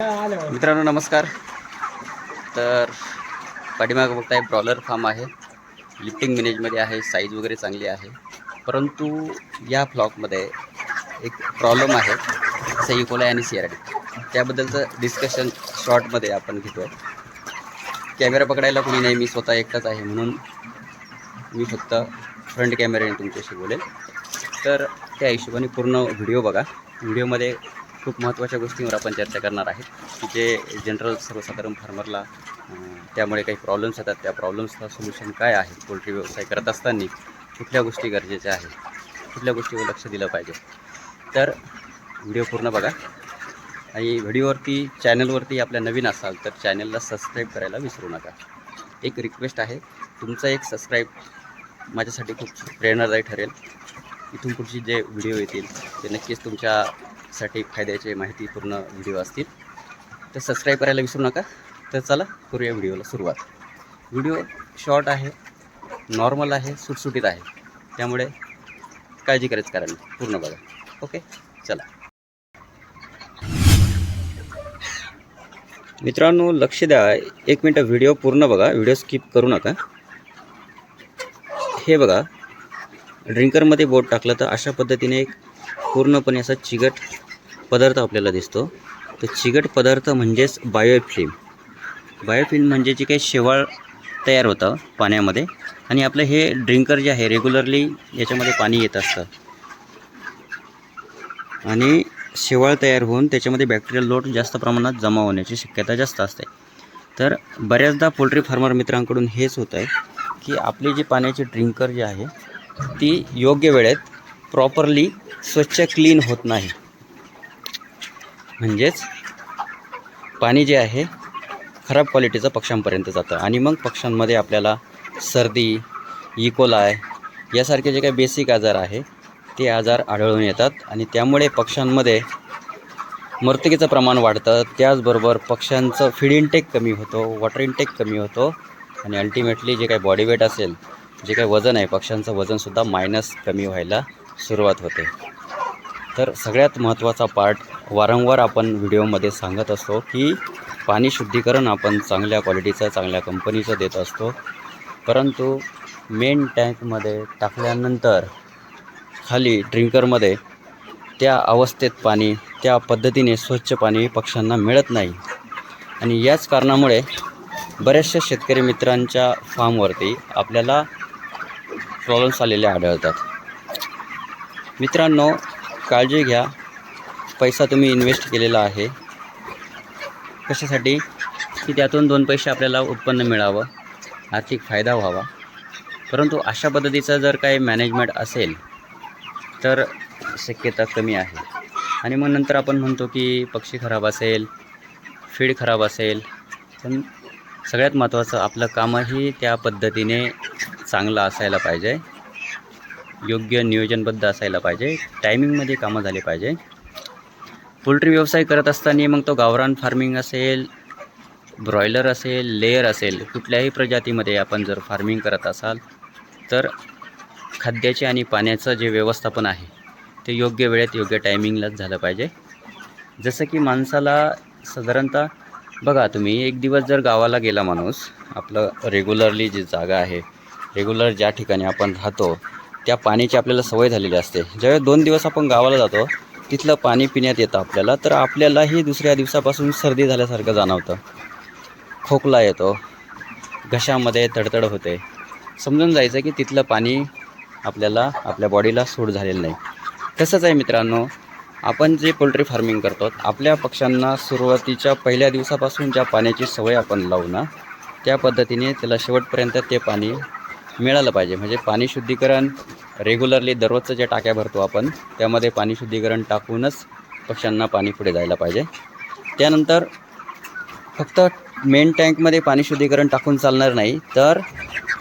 मित्रांनो नमस्कार. तर पाठीमागं बघताय ब्रॉलर फार्म आहे. लिफ्टिंग मॅनेजमध्ये आहे साईज वगैरे चांगली आहे. परंतु या फ्लॉकमध्ये एक प्रॉब्लेम आहे सईकोला आणि सीआरडी त्याबद्दलचं डिस्कशन शॉर्टमध्ये आपण घेतो आहे कॅमेरा पकडायला कोणी नाही मी स्वतः एकटाच आहे म्हणून मी फक्त फ्रंट कॅमेऱ्याने तुमच्याशी बोलेल तर त्या हिशोबाने पूर्ण व्हिडिओ बघा. व्हिडिओमध्ये खूप महत्त्वाच्या गोष्टींवर आपण चर्चा करणार आहे की जे जनरल सर्वसाधारण फार्मरला त्यामुळे काही प्रॉब्लेम्स येतात. त्या प्रॉब्लेम्सला सोल्युशन काय आहे? पोल्ट्री व्यवसाय करत असताना कुठल्या गोष्टी गरजेच्या आहेत? कुठल्या गोष्टीवर लक्ष दिलं पाहिजे? तर व्हिडिओ पूर्ण बघा. आणि व्हिडिओवरती चॅनलवरती आपल्या नवीन असाल तर चॅनलला सबस्क्राईब करायला विसरू नका. एक रिक्वेस्ट आहे तुमचा एक सबस्क्राईब माझ्यासाठी खूप प्रेरणादायी ठरेल. इथून पुढचे जे व्हिडिओ येतील ते नक्कीच तुमच्या साठी फायद्याचे माहितीपूर्ण व्हिडिओ असतील. तर सबस्क्राईब करायला विसरू नका. तर चला करूया व्हिडिओला सुरुवात. व्हिडिओ शॉर्ट आहे नॉर्मल आहे सुटसुटीत आहे. त्यामुळे काळजी करायचं कारण पूर्ण बघा. ओके चला. मित्रांनो लक्ष द्या. एक मिनटं व्हिडिओ पूर्ण बघा. व्हिडिओ स्किप करू नका. हे बघा. ड्रिंकरमध्ये बोट टाकलं तर अशा पद्धतीने एक पूर्णपणे असा चिगट पदार्थ आपल्याला दिसतो. तर चिगट पदार्थ म्हणजेच बायोफिल्म बायोफिल्म म्हणजे जे काही शेवाळ तयार होतं पाण्यामध्ये आणि आपलं हे ड्रिंकर जे आहे रेग्युलरली याच्यामध्ये पाणी येत असतं. आणि शेवाळ तयार होऊन त्याच्यामध्ये बॅक्टेरियल लोड जास्त प्रमाणात जमा होण्याची शक्यता जास्त असते. तर बऱ्याचदा पोल्ट्री फार्मर मित्रांकडून हेच होतं आहे की आपली जी पाण्याची ड्रिंकर जी आहे ती योग्य वेळेत प्रॉपरली स्वच्छ क्लीन होत नाही. म्हणजेच पाणी जे आहे खराब क्वालिटीचं पक्ष्यांपर्यंत जातं. आणि मग पक्ष्यांमध्ये आपल्याला सर्दी e. इकोलाय यासारखे जे काही बेसिक आजार आहे ते आजार आढळून येतात. आणि त्यामुळे पक्ष्यांमध्ये मर्तकीचं प्रमाण वाढतं. त्याचबरोबर पक्ष्यांचं फीड इनटेक कमी होतो वॉटर इनटेक कमी होतो. आणि अल्टिमेटली जे काही बॉडी वेट असेल जे काही वजन आहे पक्ष्यांचं वजनसुद्धा मायनस कमी व्हायला सुरुवात होते. तर सगळ्यात महत्त्वाचा पार्ट वारंवार आपण व्हिडिओमध्ये सांगत असतो की पाणी शुद्धीकरण आपण चांगल्या क्वालिटीचं चांगल्या कंपनीचं देत असतो. परंतु मेन टँकमध्ये टाकल्यानंतर खाली ड्रिंकरमध्ये त्या अवस्थेत पाणी त्या पद्धतीने स्वच्छ पाणी पक्ष्यांना मिळत नाही. आणि याच कारणामुळे बऱ्याचशा शेतकरी मित्रांच्या फार्मवरती आपल्याला प्रॉब्लेम्स आलेले आढळतात. मित्रांनो काळजी घ्या. पैसा तुम्ही इन्व्हेस्ट केलेला आहे. कशासाठी? की त्यातून दोन पैसे आपल्याला उत्पन्न मिळावं आर्थिक फायदा व्हावा. परंतु अशा पद्धतीचं जर काही मॅनेजमेंट असेल तर शक्यता कमी आहे. आणि मग नंतर आपण म्हणतो की पक्षी खराब असेल फीड खराब असेल पण सगळ्यात महत्त्वाचं आपलं कामही त्या पद्धतीने चांगलं असायला पाहिजे. योग्य नियोजनबद्ध असायला पाहिजे. टायमिंगमध्ये कामं झाले पाहिजे. पोल्ट्री व्यवसाय करत असताना मग तो गावरान फार्मिंग असेल ब्रॉयलर असेल लेयर असेल कुठल्याही प्रजातीमध्ये आपण जर फार्मिंग करत असाल तर खाद्याचे आणि पाण्याचं जे व्यवस्थापन आहे ते योग्य वेळेत योग्य टायमिंगलाच झालं पाहिजे. जसं की माणसाला साधारणतः बघा तुम्ही एक दिवस जर गावाला गेला माणूस आपलं रेग्युलरली जी जागा आहे रेग्युलर ज्या ठिकाणी आपण राहतो त्या पाण्याची आपल्याला सवय झालेली असते. ज्यावेळेस दोन दिवस आपण गावाला जातो तिथलं पाणी पिण्यात येतं आपल्याला तर आपल्यालाही दुसऱ्या दिवसापासून सर्दी झाल्यासारखं जाणवतं. खोकला येतो घशामध्ये तडतड होते. समजून जायचं की तिथलं पाणी आपल्याला आपल्या बॉडीला सूट झालेलं नाही. तसंच आहे मित्रांनो आपण जे पोल्ट्री फार्मिंग करतो आपल्या पक्ष्यांना सुरुवातीच्या पहिल्या दिवसापासून ज्या पाण्याची सवय आपण लावू ना त्या पद्धतीने त्याला शेवटपर्यंत ते पाणी मिळालं पाहिजे. म्हणजे पाणी शुद्धीकरण रेग्युलरली दररोजचं ज्या टाक्या भरतो आपण त्यामध्ये पाणी शुद्धीकरण टाकूनच पक्ष्यांना पाणी पुढे जायला पाहिजे. त्यानंतर फक्त मेन टँकमध्ये पाणी शुद्धीकरण टाकून चालणार नाही तर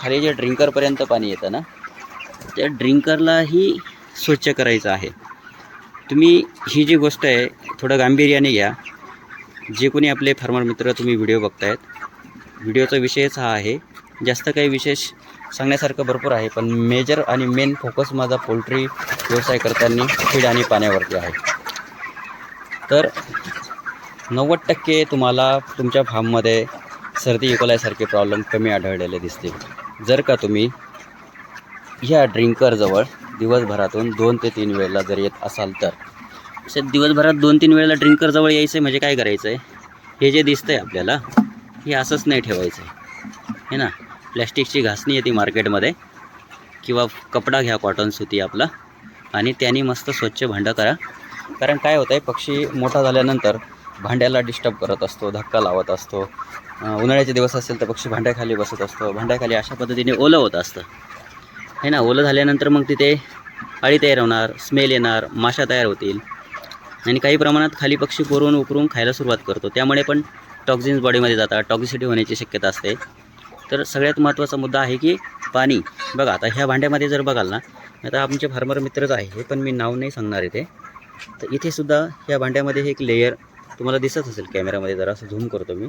खाली जे ड्रिंकरपर्यंत पाणी येतं ना त्या ड्रिंकरलाही स्वच्छ करायचं आहे. तुम्ही ही जी गोष्ट आहे थोडं गांभीर्याने घ्या. जे कोणी आपले फार्मर मित्र तुम्ही व्हिडिओ बघतायत व्हिडिओचा विषयच हा आहे. जास्त काही विशेष सांगण्यासारखं भरपूर आहे पण मेजर आणि मेन फोकस माझा पोल्ट्री व्यवसाय करताना फीड आणि पाण्यावरती आहे. तर नव्वद टक्के तुम्हाला तुमच्या फार्ममध्ये सर्दी इकोलायसारखे प्रॉब्लेम कमी आढळलेले दिसतील. जर का तुम्ही ह्या ड्रिंकरजवळ दिवसभरातून दोन ते तीन वेळेला जर येत असाल तर असे दिवसभरात दोन तीन वेळेला ड्रिंकरजवळ यायचं आहे म्हणजे काय करायचं आहे हे जे दिसतं आहे आपल्याला हे असंच नाही ठेवायचं आहे हे ना? प्लॅस्टिकची घासणी येते मार्केटमध्ये. किंवा कपडा घ्या कॉटन सुती आपला. आणि त्यांनी मस्त स्वच्छ भांडं करा. कारण काय होतं आहे पक्षी मोठा झाल्यानंतर भांड्याला डिस्टर्ब करत असतो धक्का लावत असतो. उन्हाळ्याचे दिवस असेल तर पक्षी भांड्याखाली बसत असतो. भांड्याखाली अशा पद्धतीने ओलं होत असतं. हे ना ओलं झाल्यानंतर मग तिथे अळी तयार होणार स्मेल येणार माशा तयार होतील. आणि काही प्रमाणात खाली पक्षी कोरून उकरून खायला सुरुवात करतो. त्यामुळे पण टॉक्झिन्स बॉडीमध्ये जातात. टॉक्झिसिटी होण्याची शक्यता असते. तर सगळ्यात महत्त्वाचा मुद्दा आहे की पाणी. बघा आता ह्या भांड्यामध्ये जर बघाल ना आता आमचे फार्मर मित्रच आहे हे पण मी नाव नाही सांगणार इथे. तर इथेसुद्धा ह्या भांड्यामध्ये हे एक लेयर तुम्हाला दिसत असेल कॅमेरामध्ये जरा असं झूम करतो मी.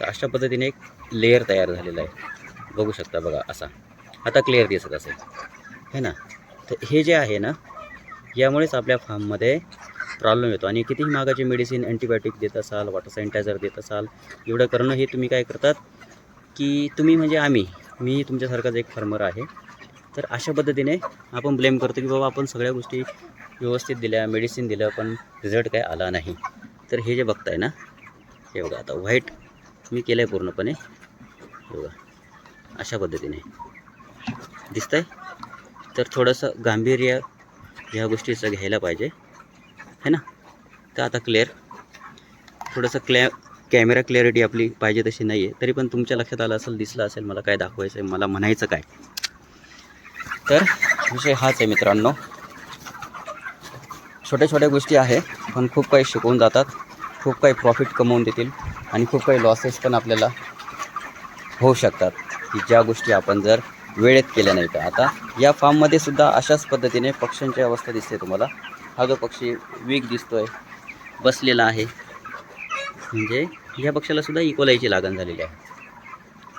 तर अशा पद्धतीने एक लेयर तयार झालेला आहे. बघू शकता बघा असा. आता क्लिअर दिसत असेल. है ना? तर हे जे आहे ना यामुळेच आपल्या फार्ममध्ये प्रॉब्लेम येतो. आणि कितीही मागाची मेडिसिन अँटीबायोटिक देत असाल वॉटर सॅनिटायझर देत असाल एवढं करणं हे तुम्ही काय करतात? की तुम्ही म्हणजे आम्ही मी तुमच्यासारखाच एक फार्मर आहे. तर अशा पद्धतीने आपण ब्लेम करतो की बाबा आपण सगळ्या गोष्टी व्यवस्थित दिल्या मेडिसिन दिलं पण रिझल्ट काय आला नाही. तर हे जे बघताय ना हे बघा आता व्हाईट मी केलं आहे पूर्णपणे. हे बघा अशा पद्धतीने. दिसतंय? तर थोडंसं गांभीर्य ह्या गोष्टीचं घ्यायला पाहिजे. है ना? तर आता क्लिअर थोडंसं क्लॅ कॅमेरा क्लॅरिटी आपली पाहिजे तशी नाही आहे तरी पण तुमच्या लक्षात आलं असेल दिसलं असेल मला काय दाखवायचं आहे मला म्हणायचं काय? तर विषय हाच आहे मित्रांनो. छोट्या छोट्या गोष्टी आहे पण खूप काही शिकवून जातात. खूप काही प्रॉफिट कमवून देतील आणि खूप काही लॉसेस पण आपल्याला होऊ शकतात. की ज्या गोष्टी आपण जर वेळेत केल्या नाही तर आता या फार्ममध्ये सुद्धा अशाच पद्धतीने पक्ष्यांची अवस्था दिसते तुम्हाला. हा जो पक्षी वीक दिसतो आहे बसलेला आहे म्हणजे ह्या पक्षाला सुद्धा इकोलाईची लागण झालेली आहे.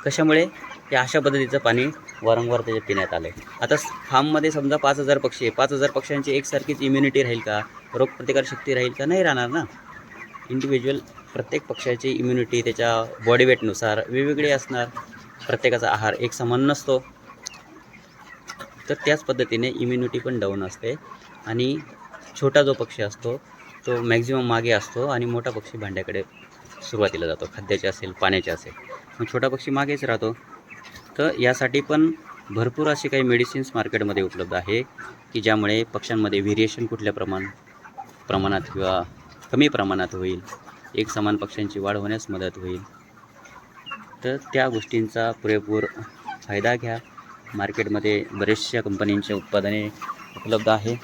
कशामुळे? हे अशा पद्धतीचं पाणी वारंवार त्याच्यात पिण्यात आलं आहे आता फार्ममध्ये समजा पाच हजार पक्षी आहे. पाच हजार पक्ष्यांची एकसारखीच इम्युनिटी राहील का? रोगप्रतिकारशक्ती राहील का? नाही राहणार ना. इंडिव्हिज्युअल प्रत्येक पक्षाची इम्युनिटी त्याच्या बॉडी वेटनुसार वेगवेगळी असणार. प्रत्येकाचा आहार एक समान नसतो. तर त्याच पद्धतीने इम्युनिटी पण डाऊन असते. आणि छोटा जो पक्षी असतो तो मॅक्झिमम मागे असतो आणि मोठा पक्षी भांड्याकडे सुरुवातीला जातो. खाद्याचे असेल पाण्याचे असेल. मग छोटा पक्षी मागेच राहतो. तर यासाठी पण भरपूर असे काही मेडिसिन्स मार्केटमध्ये उपलब्ध आहे की ज्यामुळे पक्ष्यांमध्ये व्हेरिएशन कुठल्या प्रमाण प्रमाणात किंवा कमी प्रमाणात होईल. एक समान पक्ष्यांची वाढ होण्यास मदत होईल. तर त्या गोष्टींचा पुरेपूर फायदा घ्या. मार्केटमध्ये बरेचशा कंपनींचे उत्पादने उपलब्ध आहे.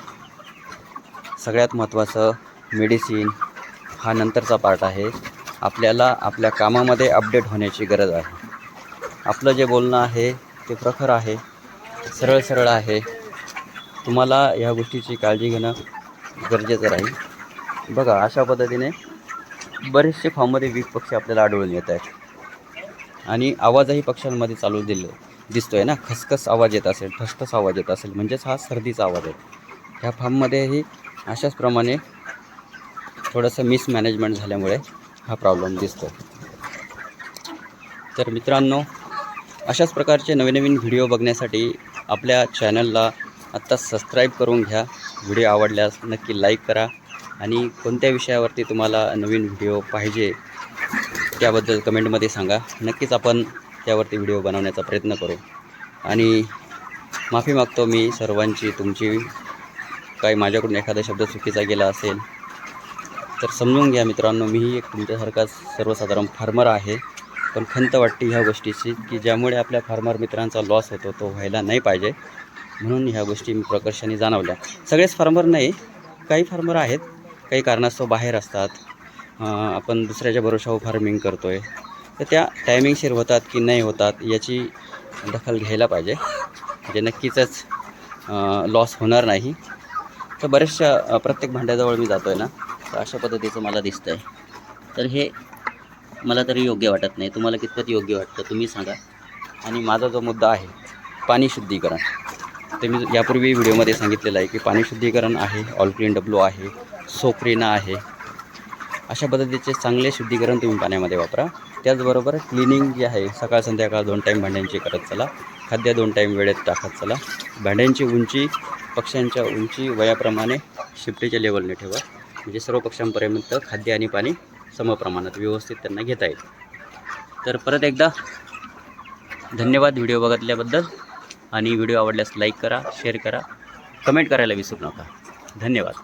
सगळ्यात महत्त्वाचं मेडिसिन हा नंतरचा पार्ट आहे. आपल्याला आपल्या कामामध्ये अपडेट होण्याची गरज आहे. आपलं जे बोलणं आहे ते प्रखर आहे सरळ सरळ आहे. तुम्हाला ह्या गोष्टीची काळजी घेणं गरजेचं राहील. बघा अशा पद्धतीने बरेचसे फॉर्ममध्ये वीक पक्षी आपल्याला आढळून येत आहेत. आणि आवाजही पक्ष्यांमध्ये चालू दिले दिसतो आहे ना? खसखस आवाज येत असेल ठसठस आवाज येत असेल म्हणजेच हा सर्दीचा आवाज आहे. ह्या फार्ममध्येही अशाच प्रमाणे थोडंसं मिसमॅनेजमेंट झाल्यामुळे हा प्रॉब्लेम दिसतो तर मित्रांनो अशाच प्रकारचे नवीन नवीन व्हिडिओ बघण्यासाठी आपल्या चॅनलला आत्ता सबस्क्राईब करून घ्या. व्हिडिओ आवडल्यास नक्की लाईक करा आणि कोणत्या विषयावरती तुम्हाला नवीन व्हिडिओ पाहिजे त्याबद्दल कमेंटमध्ये सांगा. नक्कीच आपण त्यावरती व्हिडिओ बनवण्याचा प्रयत्न करू. आणि माफी मागतो मी सर्वांची तुमची काही माझ्याकडून एखादा शब्द चुकीचा गेला असेल तर समजून घ्या मित्रांनो मीही एक तुमच्यासारखा सर्वसाधारण फार्मर आहे. पण खंत वाटते ह्या गोष्टीची की ज्यामुळे आपल्या फार्मर मित्रांचा लॉस होतो तो व्हायला नाही पाहिजे. म्हणून ह्या गोष्टी मी प्रकर्षाने जाणवल्या. सगळेच फार्मर नाही काही फार्मर आहेत. काही कारणास्तव बाहेर असतात. आपण दुसऱ्याच्या भरोशावर फार्मिंग करतो आहे तर त्या टायमिंगशीर होतात की नाही होतात याची दखल घ्यायला पाहिजे. म्हणजे नक्कीचच लॉस होणार नाही. तर बऱ्याचशा प्रत्येक भांड्याजवळ मी जातो आहे ना. अशा पद्धतीचं मला दिसतं आहे तर हे मला तरी योग्य वाटत नाही. तुम्हाला कितपत योग्य वाटतं तुम्ही सांगा. आणि माझा जो मुद्दा आहे पाणी शुद्धीकरण. ते मी यापूर्वी व्हिडिओमध्ये सांगितलेलं आहे की पाणी शुद्धीकरण आहे ऑलक्लीन डब्ल्यू आहे सोप्रिना आहे. अशा पद्धतीचे चांगले शुद्धीकरण तुम्ही पाण्यामध्ये वापरा. त्याचबरोबर क्लिनिंग जे आहे सकाळ संध्याकाळ दोन टाईम भांड्यांची करत चला. खाद्य दोन टाईम वेळेत टाकत चला. भांड्यांची उंची पक्ष्यांच्या उंची वयाप्रमाणे शिफ्टीच्या लेवलने ठेवा. म्हणजे सर्व पक्षांपर्यंत खाद्य आणि पाणी समप्रमाणात व्यवस्थित त्यांना घेता येईल. तर परत एकदा धन्यवाद व्हिडिओ बघितल्याबद्दल आणि व्हिडिओ आवडल्यास लाईक करा शेअर करा कमेंट करायला विसरू नका. धन्यवाद.